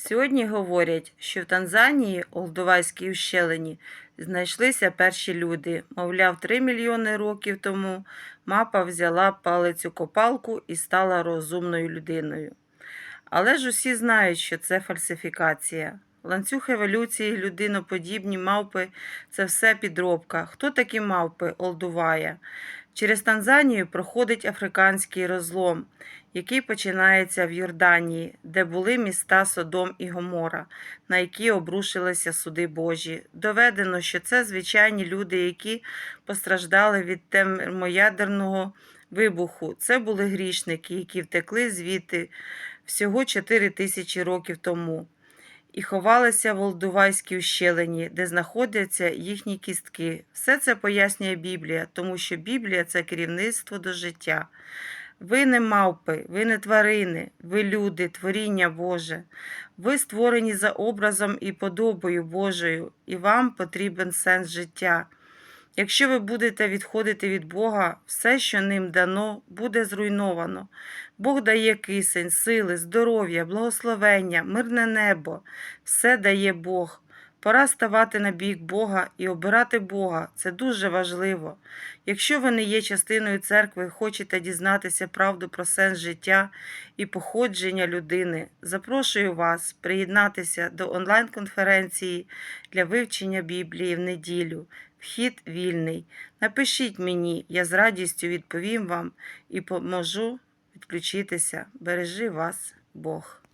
Сьогодні говорять, що в Танзанії, Олдувайській ущелині, знайшлися перші люди. Мовляв, 3 мільйони років тому мапа взяла палицю копалку і стала розумною людиною. Але ж усі знають, що це фальсифікація. Ланцюг еволюції, людиноподібні мавпи це все підробка. Хто такі мавпи Олдувая? Через Танзанію проходить африканський розлом, який починається в Йорданії, де були міста Содом і Гомора, на які обрушилися суди Божі. Доведено, що це звичайні люди, які постраждали від термоядерного вибуху. Це були грішники, які втекли звідти всього 4 тисячі років тому і ховалися в Олдувайській ущелині, де знаходяться їхні кістки. Все це пояснює Біблія, тому що Біблія це керівництво до життя. Ви не мавпи, ви не тварини, ви люди, творіння Боже. Ви створені за образом і подобою Божою, і вам потрібен сенс життя. Якщо ви будете відходити від Бога, все, що ним дано, буде зруйновано. Бог дає кисень, сили, здоров'я, благословення, мирне небо. Все дає Бог. Пора ставати на бік Бога і обирати Бога. Це дуже важливо. Якщо ви не є частиною церкви і хочете дізнатися правду про сенс життя і походження людини, запрошую вас приєднатися до онлайн-конференції для вивчення Біблії в неділю. Вхід вільний. Напишіть мені, я з радістю відповім вам і поможу відключитися. Бережи вас, Бог.